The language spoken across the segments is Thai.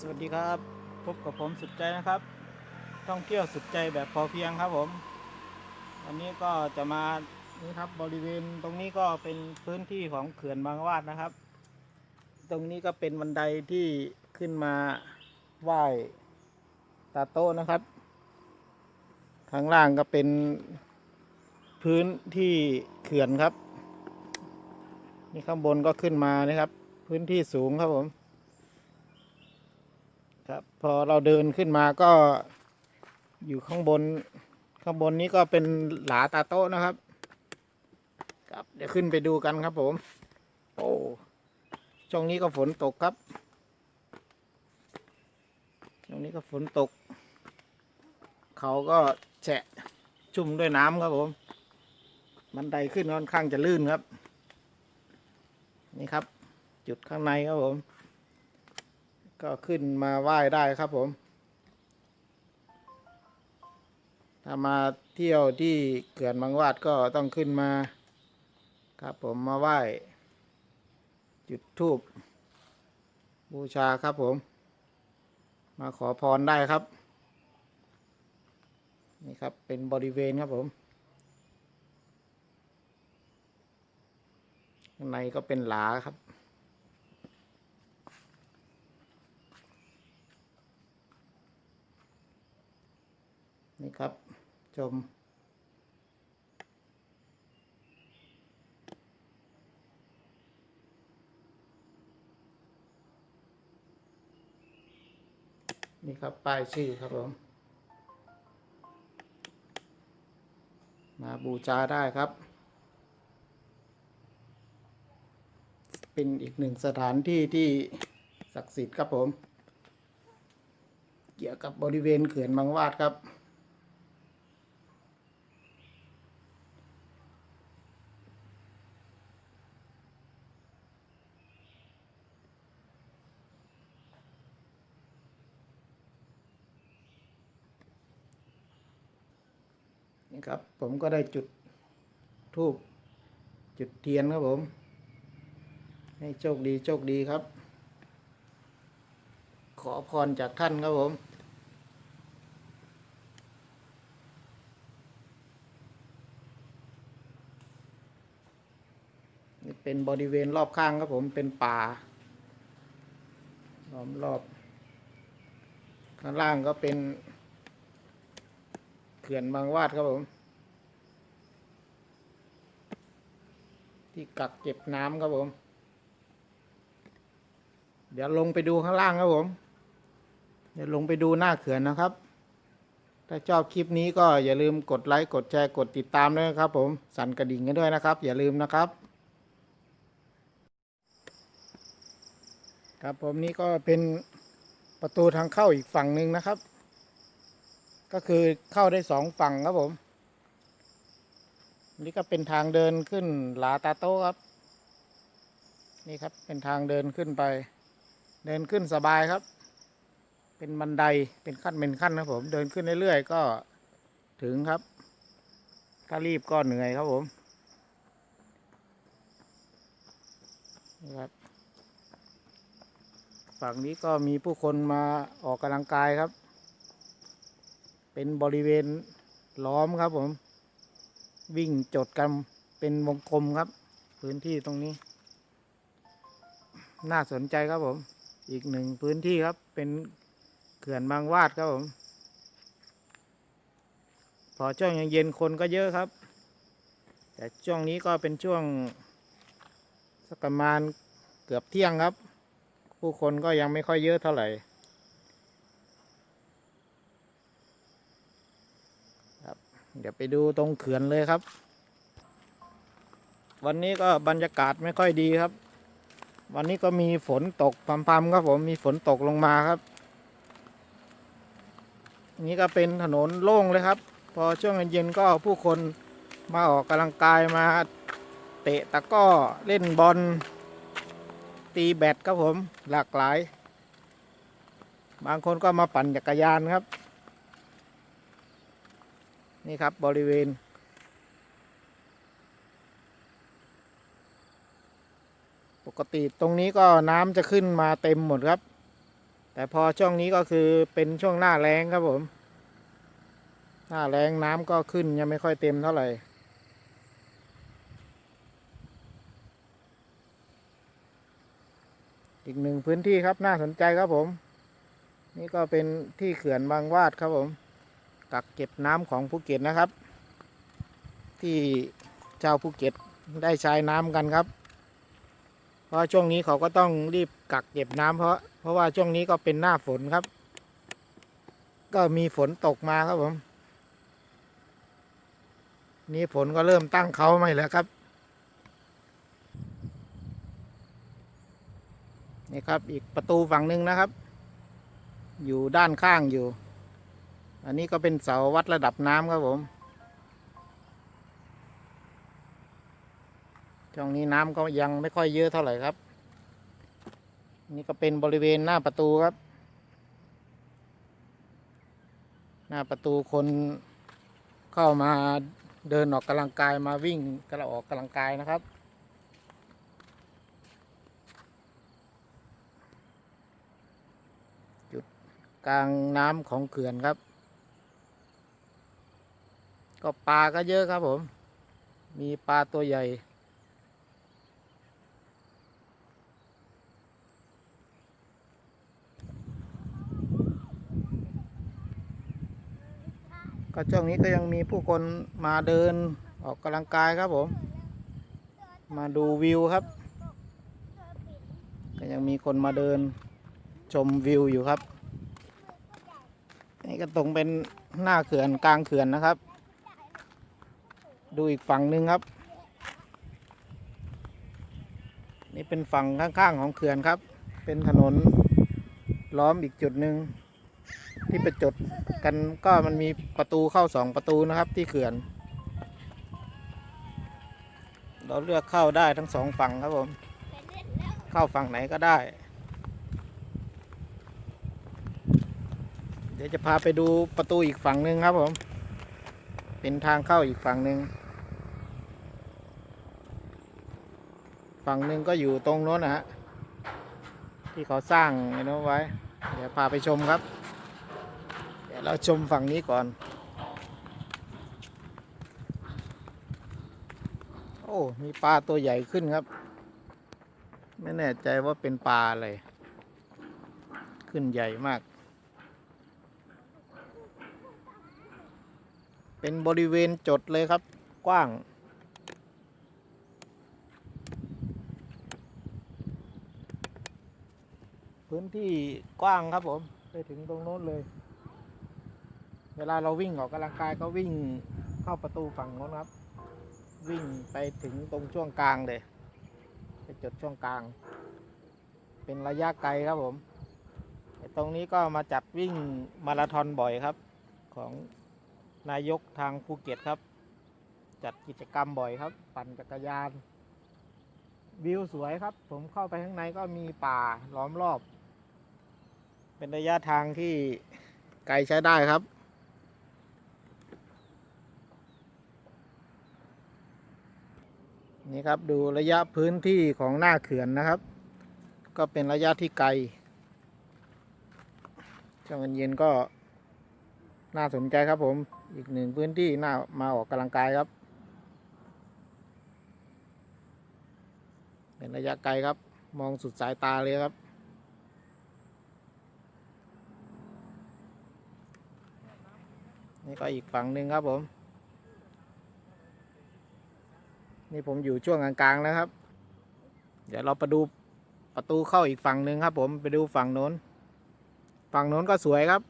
สวัสดีครับ พบกับผมสุดใจนะครับ ท่องเที่ยวสุดใจแบบพอเพียงครับผม วันนี้ก็จะมานี่ครับบริเวณตรงนี้ก็เป็นพื้นที่ของเขื่อนบางวาดนะครับ ตรงนี้ก็เป็นบันไดที่ขึ้นมาไหว้ตาโต้นะครับ ข้างล่างก็เป็นพื้นที่เขื่อนครับ นี่ข้างบนก็ขึ้นมานะครับ พื้นที่สูงครับผม อเราเดินขึ้นมาก็อยู่ข้างบน ข้างบนนี้ก็เป็นหลาตาโต้นะครับ ครับ เดี๋ยวขึ้นไปดูกันครับผม โอ้ช่วงนี้ก็ฝนตกครับช่วงนี้ก็ฝนตก เขาก็แฉะชุ่มด้วยน้ำครับผมบันไดขึ้นค่อนข้างจะลื่นครับ นี่ครับ จุดข้างในครับผม ก็ขึ้นมาไหว้ได้ครับผม ถ้ามาเที่ยวที่เขื่อนบางวาดก็ต้องขึ้นมา ครับผมมาไหว้ จุดธูปบูชาครับผม มาขอพรได้ครับ นี่ครับเป็นบริเวณครับผมข้างในก็เป็นหลาครับ นี่ครับ ชม นี่ครับป้ายชื่อครับผม มาบูชาได้ครับ เป็นอีกหนึ่งสถานที่ที่ศักดิ์สิทธิ์ครับผม เกี่ยวกับบริเวณเขื่อนบางวาดครับ นี่ครับ ผมก็ได้จุดทูบจุดเทียนครับผม ให้โชคดีโชคดีครับ ขอพรจากท่านครับผมนี่เป็นบริเวณรอบข้างครับผมเป็นป่าล้อมรอบข้างล่างก็เป็น เขื่อนบางวาดครับผม ที่กักเก็บน้ำครับผม เดี๋ยวลงไปดูข้างล่างครับผม เดี๋ยวลงไปดูหน้าเขื่อนนะครับ ถ้าชอบคลิปนี้ก็อย่าลืมกดไลค์กดแชร์กดติดตามด้วยครับ ผม สั่นกระดิ่งกันด้วยนะครับ อย่าลืมนะครับครับผมนี่ก็เป็นประตูทางเข้าอีกฝั่งหนึ่งนะครับ ก็คือเข้าได้สองฝั่งครับผม นี่ก็เป็นทางเดินขึ้นหลาตาโต้ครับ นี่ครับเป็นทางเดินขึ้นไป เดินขึ้นสบายครับ เป็นบันไดเป็นขั้นเป็นขั้นครับผม เดินขึ้นเรื่อยๆก็ถึงครับ ถ้ารีบก็เหนื่อยครับผมนี่ครับฝั่งนี้ก็มีผู้คนมาออกกำลังกายครับ เป็นบริเวณล้อมครับผม วิ่งจดกันเป็นวงกลมครับ พื้นที่ตรงนี้ น่าสนใจครับผม อีกหนึ่งพื้นที่ครับ เป็นเขื่อนบางวาดครับผม พอช่วงเย็นคนก็เยอะครับ แต่ช่วงนี้ก็เป็นช่วงสักประมาณเกือบเที่ยงครับ ผู้คนก็ยังไม่ค่อยเยอะเท่าไหร่ ครับ เดี๋ยวไปดูตรงเขื่อนเลยครับ วันนี้ก็บรรยากาศไม่ค่อยดีครับ วันนี้ก็มีฝนตกพรำๆครับผมมีฝนตกลงมาครับ นี่ก็เป็นถนนโล่งเลยครับ พอช่วงเย็นๆก็ผู้คนมาออกกำลังกายมาเตะตะก้อเล่นบอลตีแบดครับผมหลากหลาย บางคนก็มาปั่นจักรยานครับ นี่ครับบริเวณ ปกติตรงนี้ก็น้ำจะขึ้นมาเต็มหมดครับ แต่พอช่วงนี้ก็คือเป็นช่วงหน้าแรงครับผม หน้าแรงน้ำก็ขึ้นยังไม่ค่อยเต็มเท่าไหร่อีกหนึ่งพื้นที่ครับน่าสนใจครับผม นี่ก็เป็นที่เขื่อนบางวาดครับผม กักเก็บน้ำของภูเก็ตนะครับ ที่เจ้าภูเก็ตได้ใช้น้ำกันครับ เพราะช่วงนี้เขาก็ต้องรีบกักเก็บน้ำเพราะเพราะว่าช่วงนี้ก็เป็นหน้าฝนครับ ก็มีฝนตกมาครับผม นี่ฝนก็เริ่มตั้งเขาไม่แล้วครับนี่ครับอีกประตูฝั่งหนึ่งนะครับ อยู่ด้านข้างอยู่ อันนี้ก็เป็นเสาวัดระดับน้ำครับผม ช่วงนี้น้ำก็ยังไม่ค่อยเยอะเท่าไหร่ครับ นี่ก็เป็นบริเวณหน้าประตูครับ หน้าประตูคนเข้ามาเดินออกกำลังกายมาวิ่งกระออกกำลังกายนะครับจุดกลางน้ำของเขื่อนครับ ก็ปลาก็เยอะครับผม มีปลาตัวใหญ่ ก็ช่วงนี้ก็ยังมีผู้คนมาเดินออกกำลังกายครับผม มาดูวิวครับ ก็ยังมีคนมาเดินชมวิวอยู่ครับ นี่ก็ตรงเป็นหน้าเขื่อนกลางเขื่อนนะครับ ดูอีกฝั่งหนึ่งครับ นี่เป็นฝั่งข้างๆของเขื่อนครับ เป็นถนนล้อมอีกจุดหนึ่งที่ไปจดกันก็มันมีประตูเข้าสองประตูนะครับที่เขื่อน เราเลือกเข้าได้ทั้งสองฝั่งครับผม เข้าฝั่งไหนก็ได้ เดี๋ยวจะพาไปดูประตูอีกฝั่งหนึ่งครับผม เป็นทางเข้าอีกฝั่งหนึ่ง ฝั่งหนึ่งก็อยู่ตรงโน้นนะฮะ ที่เขาสร้างไอ้นู้นไว้ เดี๋ยวพาไปชมครับ เดี๋ยวเราชมฝั่งนี้ก่อน โอ้ มีปลาตัวใหญ่ขึ้นครับ ไม่แน่ใจว่าเป็นปลาอะไร ขึ้นใหญ่มาก เป็นบริเวณจดเลยครับ กว้าง พื้นที่กว้างครับผม ไปถึงตรงโน้นเลย เวลาเราวิ่งออกกำลังกายก็วิ่งเข้าประตูฝั่งโน้นครับ วิ่งไปถึงตรงช่วงกลางเลยไปจุดช่วงกลาง เป็นระยะไกลครับผมตรงนี้ก็มาจัดวิ่งมาราธอนบ่อยครับ ของนายกทางภูเก็ตครับ จัดกิจกรรมบ่อยครับ ปั่นจักรยานวิวสวยครับ ผมเข้าไปข้างในก็มีป่าล้อมรอบ เป็นระยะทางที่ไกลใช้ได้ครับ นี่ครับดูระยะพื้นที่ของหน้าเขื่อนนะครับ ก็เป็นระยะที่ไกลช่วงเย็นก็น่าสนใจครับผม อีกหนึ่งพื้นที่น่ามาออกกำลังกายครับ เป็นระยะไกลครับ มองสุดสายตาเลยครับ นี่ก็อีกฝั่งหนึ่งครับผม นี่ผมอยู่ช่วงกลางๆแล้วครับ เดี๋ยวเราไปดูประตูเข้าอีกฝั่งหนึ่งครับ ผมไปดูฝั่งโน้น ฝั่งโน้นก็สวยครับ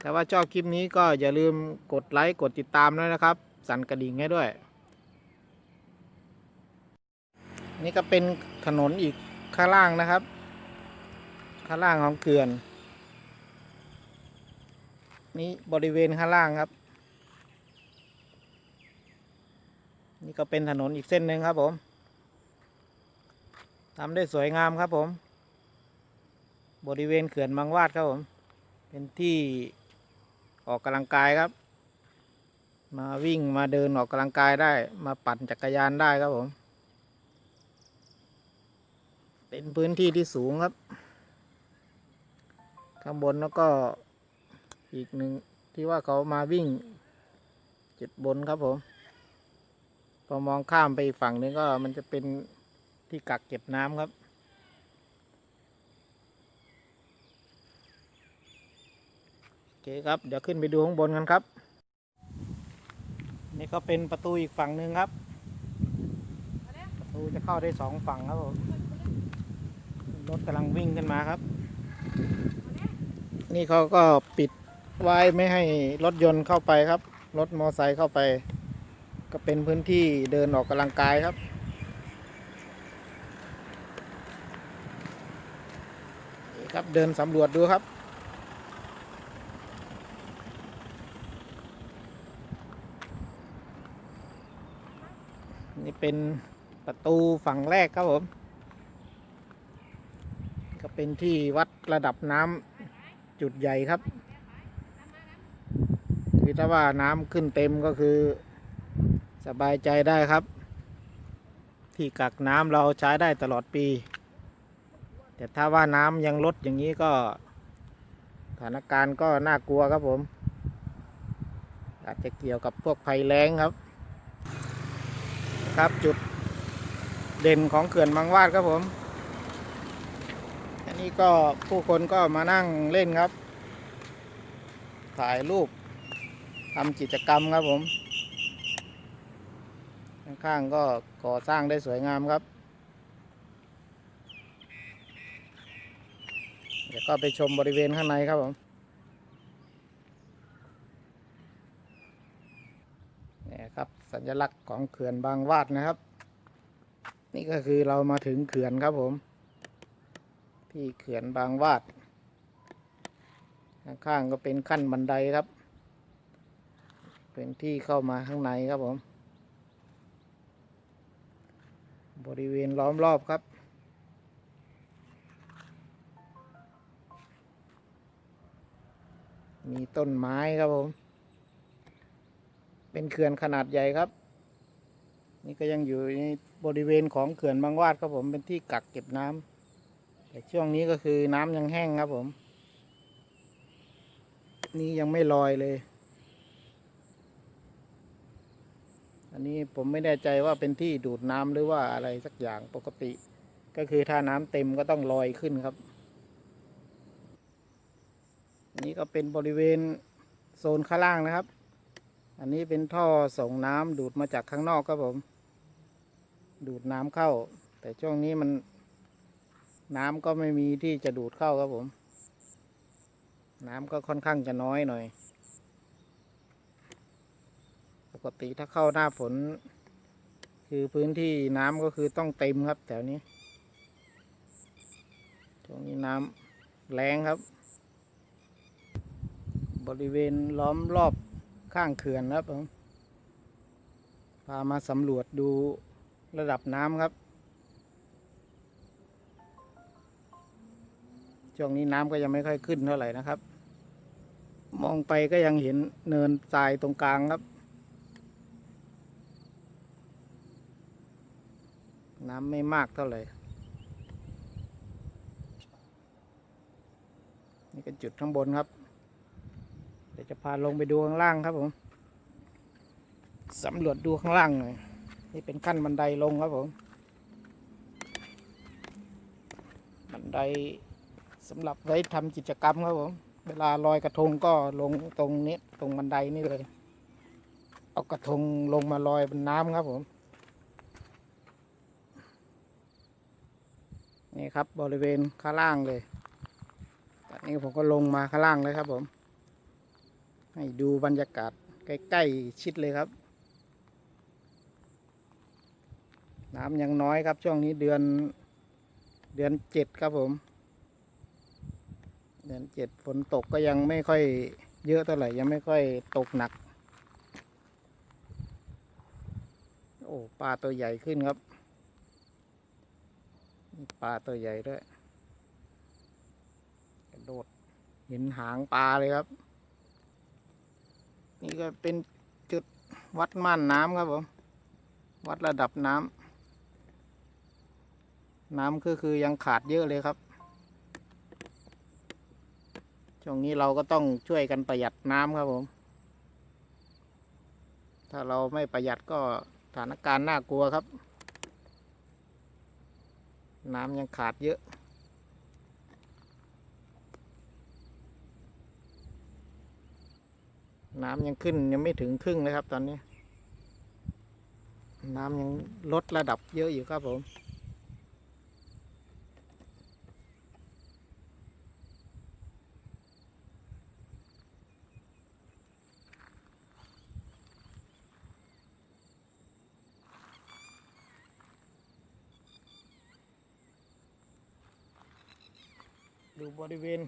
แต่ว่าชอบคลิปนี้ก็อย่าลืมกดไลค์กดติดตามด้วยนะครับ สั่นกระดิ่งให้ด้วย นี่ก็เป็นถนนอีกข้างล่างนะครับ ข้างล่างของเขื่อน นี่บริเวณข้างล่างครับ นี่ก็เป็นถนนอีกเส้นหนึ่งครับผมทำได้สวยงามครับผม บริเวณเขื่อนบางวาดครับผม เป็นที่ออกกำลังกายครับ มาวิ่งมาเดินออกกำลังกายได้ มาปั่นจักรยานได้ครับผม เป็นพื้นที่ที่สูงครับ ข้างบนแล้วก็ อีกหนึ่งที่ว่าเขามาวิ่งจุดบนครับผมพอมองข้ามไปฝั่งนึงก็มันจะเป็นที่กักเก็บน้ำครับ โอเคครับ เดี๋ยวขึ้นไปดูข้างบนกันครับ นี่ก็เป็นประตูอีกฝั่งหนึ่งครับ ประตูจะเข้าได้สองฝั่งครับผมรถกำลังวิ่งขึ้นมาครับ นี่เขาก็ปิด ไว้ไม่ให้รถยนต์เข้าไปครับ รถมอไซค์เข้าไป ก็เป็นพื้นที่เดินออกกำลังกายครับ ครับเดินสำรวจดูครับนี่เป็นประตูฝั่งแรกครับผม ก็เป็นที่วัดระดับน้ำจุดใหญ่ครับ คือถ้าว่าน้ำขึ้นเต็มก็คือ สบายใจได้ครับ ที่กักน้ำเราใช้ได้ตลอดปี แต่ถ้าว่าน้ำยังลดอย่างนี้ก็สถานการณ์ก็น่ากลัวครับผม อาจจะเกี่ยวกับพวกภัยแล้งครับ ครับจุดเด่นของเขื่อนบางวาดครับผม อันนี้ก็ผู้คนก็มานั่งเล่นครับ ถ่ายรูป ทำกิจกรรมครับผม ข้างๆก็ก่อสร้างได้สวยงามครับ เดี๋ยวก็ไปชมบริเวณข้างในครับผมนี่ครับสัญลักษณ์ของเขื่อนบางวาดนะครับ นี่ก็คือเรามาถึงเขื่อนครับผม ที่เขื่อนบางวาดข้างๆก็เป็นขั้นบันไดครับ เป็นที่เข้ามาข้างในครับผม บริเวณล้อมรอบครับ มีต้นไม้ครับผม เป็นเขื่อนขนาดใหญ่ครับ นี่ก็ยังอยู่ในบริเวณของเขื่อนบางวาดครับผม เป็นที่กักเก็บน้ำแต่ช่วงนี้ก็คือน้ำยังแห้งครับผม นี่ยังไม่ลอยเลย อันนี้ผมไม่แน่ใจว่าเป็นที่ดูดน้ำหรือว่าอะไรสักอย่างปกติ ก็คือถ้าน้ำเต็มก็ต้องลอยขึ้นครับ นี่ก็เป็นบริเวณโซนข้างล่างนะครับ อันนี้เป็นท่อส่งน้ำดูดมาจากข้างนอกครับผม ดูดน้ำเข้า แต่ช่วงนี้มันน้ำก็ไม่มีที่จะดูดเข้าครับผม น้ำก็ค่อนข้างจะน้อยหน่อย กติถ้าเข้าหน้าฝน คือพื้นที่น้ำก็คือต้องเต็มครับ แถวนี้ช่วงนี้น้ำแรงครับ บริเวณล้อมรอบข้างเขื่อนครับผมพามาสำรวจดูระดับน้ำครับช่วงนี้น้ำก็ยังไม่ค่อยขึ้นเท่าไหร่นะครับ มองไปก็ยังเห็นเนินทรายตรงกลางครับ น้ำไม่มากเท่าไหร่ นี่ก็จุดข้างบนครับ เดี๋ยวจะพาลงไปดูข้างล่างครับผมสำรวจดูข้างล่างหน่อย นี่เป็นขั้นบันไดลงครับผม บันไดสำหรับไว้ทำกิจกรรมครับผม เวลาลอยกระทงก็ลงตรงนี้ตรงบันไดนี่เลย เอากระทงลงมาลอยบนน้ำครับผม นี่ครับบริเวณข้างล่างเลยตอนนี้ผมก็ลงมาข้างล่างเลยครับผม ให้ดูบรรยากาศใกล้ๆชิดเลยครับ น้ำยังน้อยครับช่วงนี้เดือนเดือนเจ็ดครับผม เดือนเจ็ดฝนตกก็ยังไม่ค่อยเยอะเท่าไหร่ยังไม่ค่อยตกหนัก โอ้ปลาตัวใหญ่ขึ้นครับ ปลาตัวใหญ่ด้วยกระโดดเห็นหางปลาเลยครับ นี่ก็เป็นจุดวัดม่านน้ำครับผม วัดระดับน้ำน้ำก็คือยังขาดเยอะเลยครับช่วงนี้เราก็ต้องช่วยกันประหยัดน้ำครับผม ถ้าเราไม่ประหยัดก็สถานการณ์น่ากลัวครับ น้ำยังขาดเยอะ น้ำยังขึ้นยังไม่ถึงครึ่งเลยครับตอนนี้ น้ำยังลดระดับเยอะอยู่ครับผม ดูบริเวณ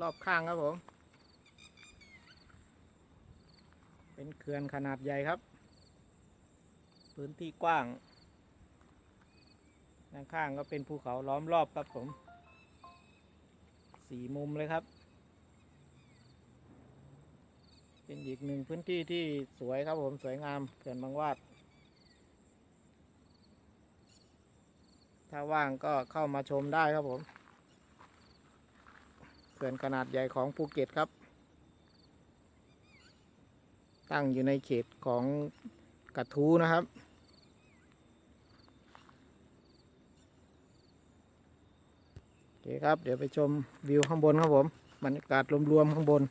รอบข้างครับผม เป็นเขื่อนขนาดใหญ่ครับ พื้นที่กว้าง ด้านข้างก็เป็นภูเขาล้อมรอบครับผม สี่มุมเลยครับ เป็นอีกหนึ่งพื้นที่ที่สวยครับผมสวยงามเขื่อนบางวาดถ้าว่างก็เข้ามาชมได้ครับผม เขื่อนขนาดใหญ่ของภูเก็ตครับ ตั้งอยู่ในเขตของกระทูนะครับ โอเคครับ เดี๋ยวไปชมวิวข้างบนครับผม บรรยากาศรวมๆข้างบน